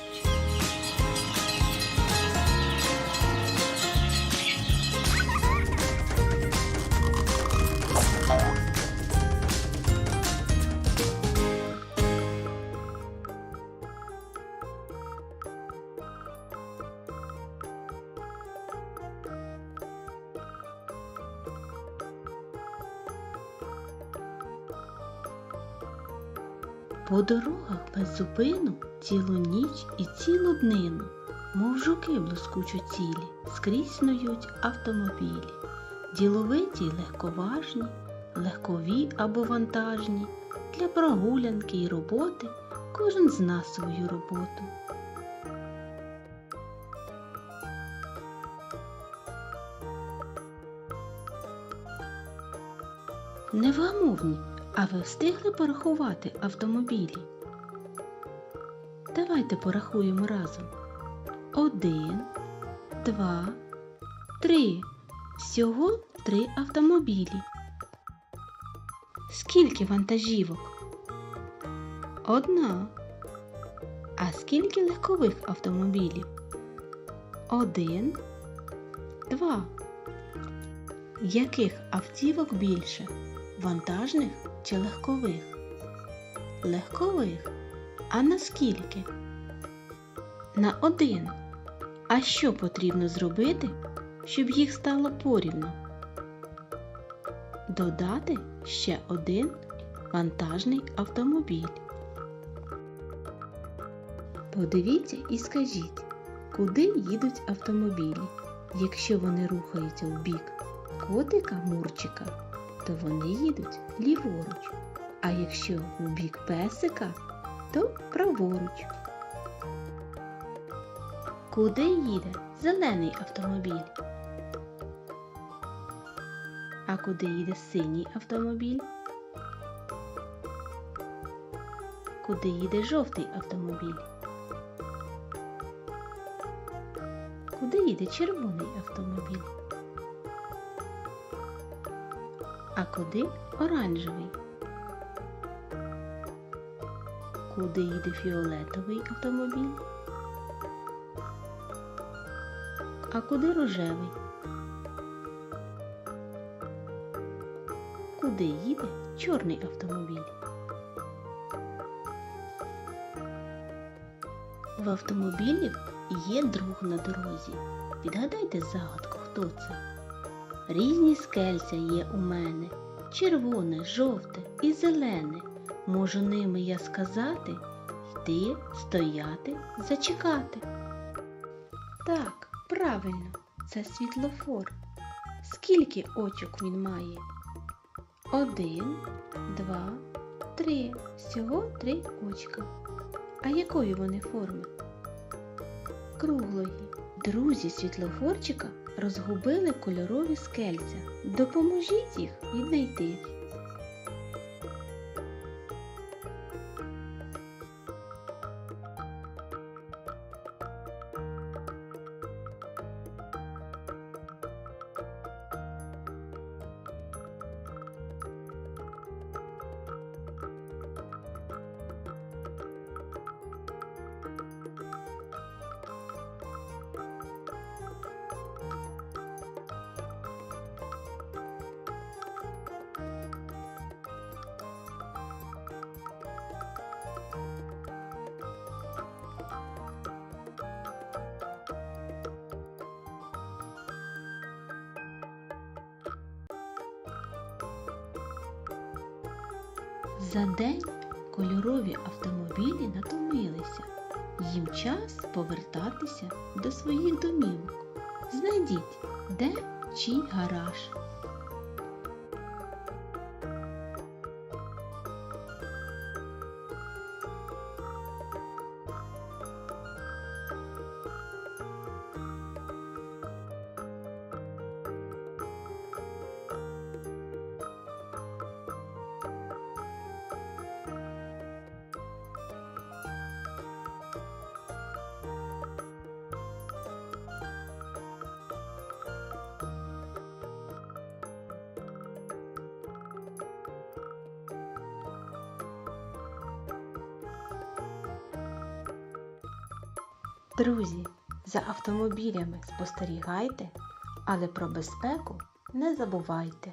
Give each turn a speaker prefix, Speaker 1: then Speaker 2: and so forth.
Speaker 1: Yeah. По дорогах без зупину цілу ніч і цілу днину, мов жуки блискучо цілі, скрізь снують автомобілі. Діловиті й легковажні, легкові або вантажні, для прогулянки й роботи кожен зна свою роботу. Невгамовні, а ви встигли порахувати автомобілі? Давайте порахуємо разом. Один, два, три. Всього три автомобілі. Скільки вантажівок? Одна. А скільки легкових автомобілів? Один, два. Яких автівок більше? Вантажних чи легкових? Легкових. А наскільки? На один. А що потрібно зробити, щоб їх стало порівну? Додати ще один вантажний автомобіль. Подивіться і скажіть, куди їдуть автомобілі, якщо вони рухаються в бік котика Мурчика, то вони їдуть ліворуч, а якщо в бік песика, то праворуч. Куди їде зелений автомобіль? А куди їде синій автомобіль? Куди їде жовтий автомобіль? Куди їде червоний автомобіль? А куди оранжевий? Куди їде фіолетовий автомобіль? А куди рожевий? Куди їде чорний автомобіль? В автомобілів є друг на дорозі. Відгадайте загадку, хто це? Різні скельця є у мене, червоне, жовте і зелене. Можу ними я сказати, йти, стояти, зачекати. Так, правильно, це світлофор. Скільки очок він має? Один, два, три. Всього три очка. А якої вони форми? Круглої. Друзі світлофорчика розгубили кольорові скельця. Допоможіть їх віднайти. За день кольорові автомобілі натомилися. Їм час повертатися до своїх домівок. Знайдіть, де чий гараж. Друзі, за автомобілями спостерігайте, але про безпеку не забувайте.